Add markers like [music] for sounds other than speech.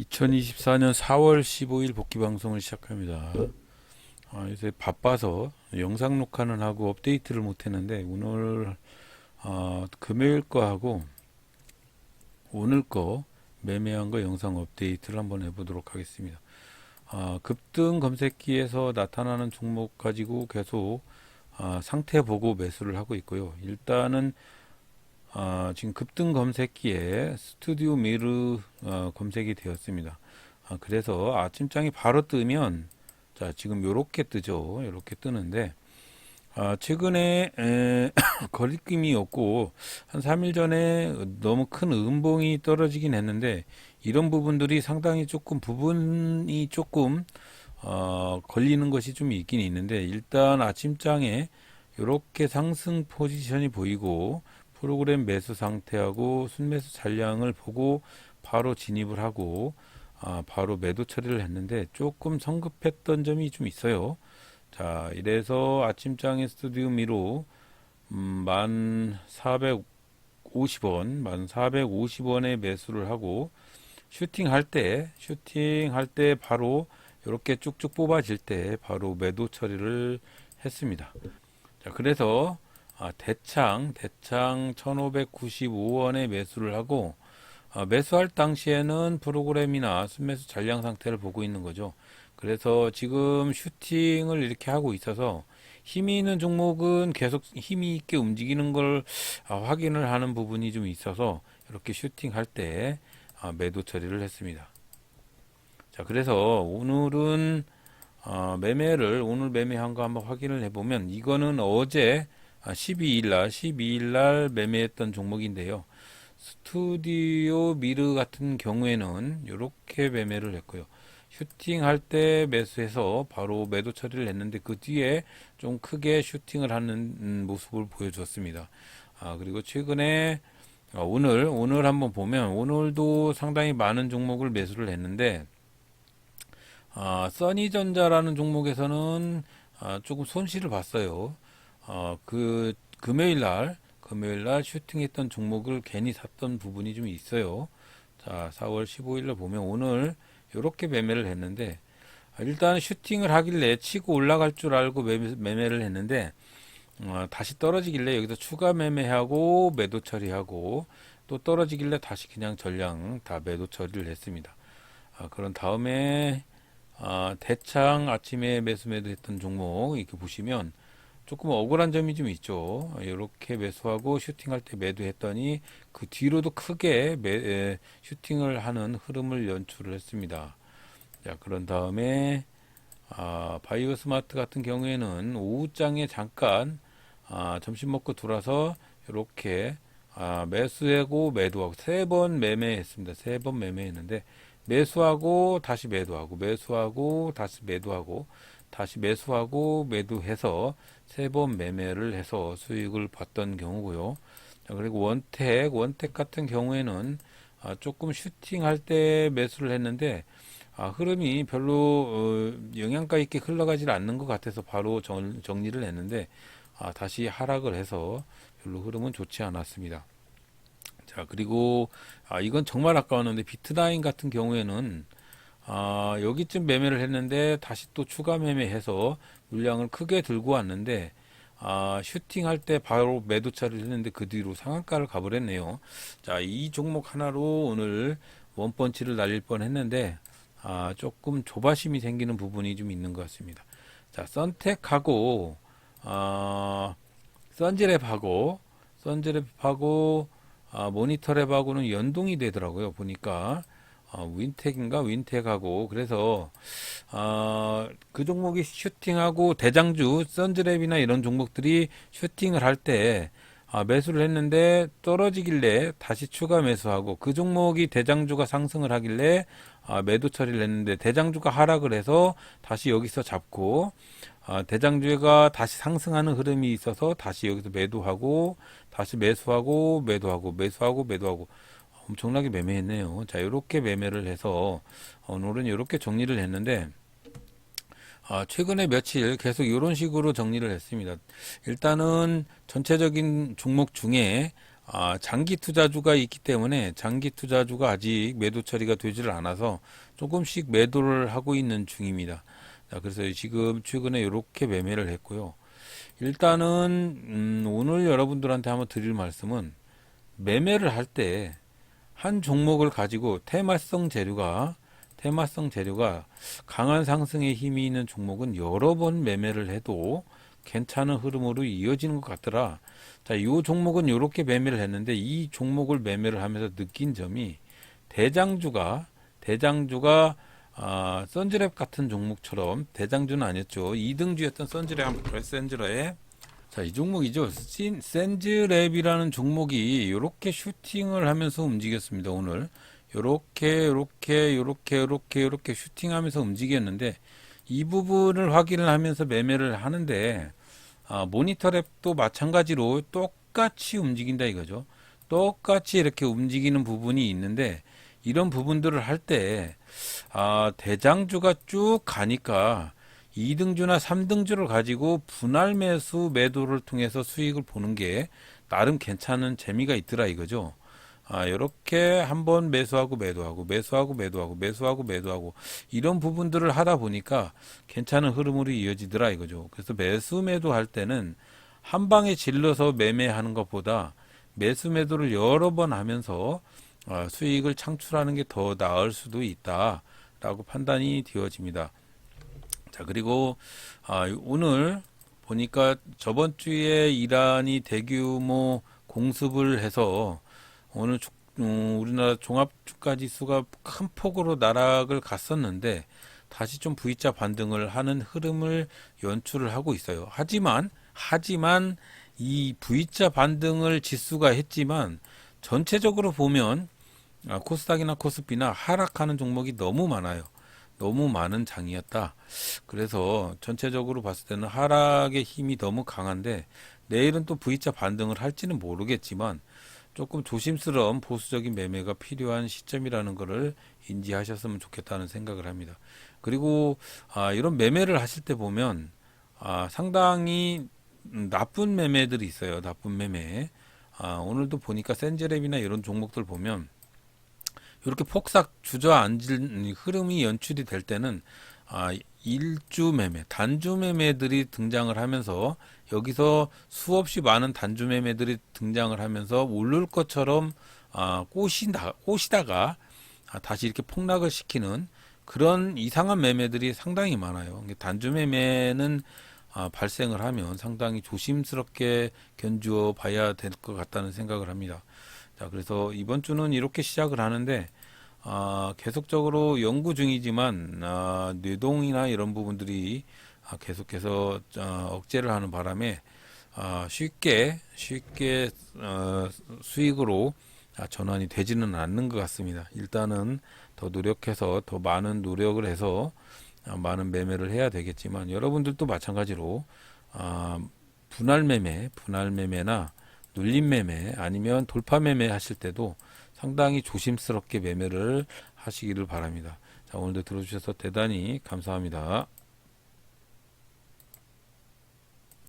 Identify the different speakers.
Speaker 1: 2024년 4월 15일 복귀 방송을 시작합니다. 아, 요새 바빠서 영상 녹화는 하고 업데이트를 못 했는데 오늘 아, 금요일 거 하고 오늘 거 매매한 거 영상 업데이트를 한번 해보도록 하겠습니다. 아, 급등 검색기에서 나타나는 종목 가지고 계속 아, 상태 보고 매수를 하고 있고요. 일단은 아, 지금 급등 검색기에 스튜디오 미르 어, 검색이 되었습니다. 아, 그래서 아침장이 바로 뜨면 자 지금 요렇게 뜨죠. 요렇게 뜨는데 아, 최근에 에, [coughs] 거리낌이 없고 한 3일 전에 너무 큰 음봉이 떨어지긴 했는데 이런 부분들이 상당히 조금 부분이 조금 어, 걸리는 것이 좀 있긴 있는데 일단 아침장에 이렇게 상승 포지션이 보이고 프로그램 매수 상태하고 순매수 잔량을 보고 바로 진입을 하고 아, 바로 매도 처리를 했는데 조금 성급했던 점이 좀 있어요. 자, 이래서 아침장에 스튜디오 미로 음, 만 450원, 만 450원에 매수를 하고 슈팅 할 때, 슈팅 할 때 바로 이렇게 쭉쭉 뽑아질 때 바로 매도 처리를 했습니다. 자, 그래서 아, 대창, 대창 1595원에 매수를 하고, 아, 매수할 당시에는 프로그램이나 순매수 잔량 상태를 보고 있는 거죠. 그래서 지금 슈팅을 이렇게 하고 있어서 힘이 있는 종목은 계속 힘이 있게 움직이는 걸 아, 확인을 하는 부분이 좀 있어서 이렇게 슈팅 할 때 아, 매도 처리를 했습니다. 자, 그래서 오늘은 아, 매매를 오늘 매매한 거 한번 확인을 해보면 이거는 어제 아, 12일 날, 12일 날 매매했던 종목인데요. 스튜디오 미르 같은 경우에는 이렇게 매매를 했고요. 슈팅 할 때 매수해서 바로 매도 처리를 했는데 그 뒤에 좀 크게 슈팅을 하는 음, 모습을 보여줬습니다. 아, 그리고 최근에 아, 오늘, 오늘 한번 보면 오늘도 상당히 많은 종목을 매수를 했는데 아, 써니전자라는 종목에서는 아, 조금 손실을 봤어요. 어, 그 금요일 날 금요일 날 슈팅했던 종목을 괜히 샀던 부분이 좀 있어요. 자, 4월 15일 날 보면 오늘 이렇게 매매를 했는데 아, 일단 슈팅을 하길래 치고 올라갈 줄 알고 매매, 매매 를 했는데 어, 다시 떨어지길래 여기서 추가 매매하고 매도 처리하고 또 떨어지길래 다시 그냥 전량 다 매도 처리를 했습니다. 아, 그런 다음에 아, 대창 아침에 매수 매도했던 종목 이렇게 보시면 조금 억울한 점이 좀 있죠. 이렇게 매수하고 슈팅할 때 매도했더니 그 뒤로도 크게 매, 에, 슈팅을 하는 흐름을 연출을 했습니다. 자, 그런 다음에 아, 바이오 스마트 같은 경우에는 오후장에 잠깐 아, 점심 먹고 돌아서 이렇게 아, 매수하고 매도하고 세 번 매매했습니다. 세 번 매매했는데 매수하고 다시 매도하고 매수하고 다시 매도하고 다시 매수하고 매도해서 세 번 매매를 해서 수익을 봤던 경우고요. 자, 그리고 원택, 원택 같은 경우에는 아, 조금 슈팅할 때 매수를 했는데 아, 흐름이 별로 어, 영양가 있게 흘러가지 않는 것 같아서 바로 정, 정리를 했는데 아, 다시 하락을 해서 별로 흐름은 좋지 않았습니다. 자, 그리고 아, 이건 정말 아까웠는데 비트다인 같은 경우에는 아, 여기쯤 매매를 했는데 다시 또 추가 매매해서 물량을 크게 들고 왔는데 아, 슈팅할 때 바로 매도 처리를 했는데 그 뒤로 상한가를 가버렸네요. 자, 이 종목 하나로 오늘 원펀치를 날릴 뻔 했는데 아, 조금 조바심이 생기는 부분이 좀 있는 것 같습니다. 자, 선택하고 아, 선지랩하고 선지랩하고 아, 모니터랩하고는 연동이 되더라고요. 보니까 어, 윈텍인가? 윈텍하고. 그래서 어, 그 종목이 슈팅하고 대장주 선즈랩이나 이런 종목들이 슈팅을 할때 아, 매수를 했는데 떨어지길래 다시 추가 매수하고 그 종목이 대장주가 상승을 하길래 아, 매도 처리를 했는데 대장주가 하락을 해서 다시 여기서 잡고 아, 대장주가 다시 상승하는 흐름이 있어서 다시 여기서 매도하고 다시 매수하고 매도하고 매수하고 매도하고 엄청나게 매매했네요. 자, 이렇게 매매를 해서 오늘은 이렇게 정리를 했는데 아, 최근에 며칠 계속 이런 식으로 정리를 했습니다. 일단은 전체적인 종목 중에 아, 장기 투자주가 있기 때문에 장기 투자주가 아직 매도 처리가 되지를 않아서 조금씩 매도를 하고 있는 중입니다. 자, 그래서 지금 최근에 이렇게 매매를 했고요. 일단은 음, 오늘 여러분들한테 한번 드릴 말씀은 매매를 할때 한 종목을 가지고 테마성 재료가 테마성 재료가 강한 상승의 힘이 있는 종목은 여러 번 매매를 해도 괜찮은 흐름으로 이어지는 것 같더라. 자, 이 종목은 이렇게 매매를 했는데 이 종목을 매매를 하면서 느낀 점이 대장주가 대장주가 아, 선즈랩 같은 종목처럼 대장주는 아니었죠. 2등주였던 선즈랩 한번 볼까요? 선즈랩. 자, 이 종목이죠. 신- 센즈랩이라는 종목이 이렇게 슈팅을 하면서 움직였습니다. 오늘 요렇게 요렇게 요렇게 요렇게 요렇게 슈팅하면서 움직였는데 이 부분을 확인을 하면서 매매를 하는데 아, 모니터랩도 마찬가지로 똑같이 움직인다 이거죠. 똑같이 이렇게 움직이는 부분이 있는데 이런 부분들을 할 때 아, 대장주가 쭉 가니까 2등주나 3등주를 가지고 분할 매수 매도를 통해서 수익을 보는 게 나름 괜찮은 재미가 있더라 이거죠. 아, 이렇게 한번 매수하고 매도하고 매수하고 매도하고 매수하고 매도하고 이런 부분들을 하다 보니까 괜찮은 흐름으로 이어지더라 이거죠. 그래서 매수 매도할 때는 한 방에 질러서 매매하는 것보다 매수 매도를 여러 번 하면서 아, 수익을 창출하는 게 더 나을 수도 있다라고 판단이 되어집니다. 자, 그리고 아, 오늘 보니까 저번 주에 이란이 대규모 공습을 해서 오늘 주- 음, 우리나라 종합 주가 지수가 큰 폭으로 나락을 갔었는데 다시 좀 V자 반등을 하는 흐름을 연출을 하고 있어요. 하지만 하지만 이 V자 반등을 지수가 했지만 전체적으로 보면 아, 코스닥이나 코스피나 하락하는 종목이 너무 많아요. 너무 많은 장이었다. 그래서 전체적으로 봤을 때는 하락의 힘이 너무 강한데 내일은 또 V자 반등을 할지는 모르겠지만 조금 조심스러운 보수적인 매매가 필요한 시점이라는 것을 인지하셨으면 좋겠다는 생각을 합니다. 그리고 아, 이런 매매를 하실 때 보면 아, 상당히 음, 나쁜 매매들이 있어요. 나쁜 매매. 아, 오늘도 보니까 센제랩이나 이런 종목들 보면 이렇게 폭삭 주저앉은 흐름이 연출이 될 때는 아, 일주 매매, 단주 매매들이 등장을 하면서 여기서 수없이 많은 단주 매매들이 등장을 하면서 오를 것처럼 아, 꼬시다, 꼬시다가 아, 다시 이렇게 폭락을 시키는 그런 이상한 매매들이 상당히 많아요. 단주 매매는 아, 발생을 하면 상당히 조심스럽게 견주어 봐야 될 것 같다는 생각을 합니다. 자, 그래서 이번 주는 이렇게 시작을 하는데, 아, 계속적으로 연구 중이지만, 아, 뇌동이나 이런 부분들이 아, 계속해서 아, 억제를 하는 바람에 아, 쉽게, 쉽게 어, 수익으로 아, 전환이 되지는 않는 것 같습니다. 일단은 더 노력해서 더 많은 노력을 해서 아, 많은 매매를 해야 되겠지만 여러분들도 마찬가지로 아, 분할 매매, 분할 매매나 눌림 매매 아니면 돌파 매매 하실 때도 상당히 조심스럽게 매매를 하시기를 바랍니다. 자, 오늘도 들어주셔서 대단히 감사합니다.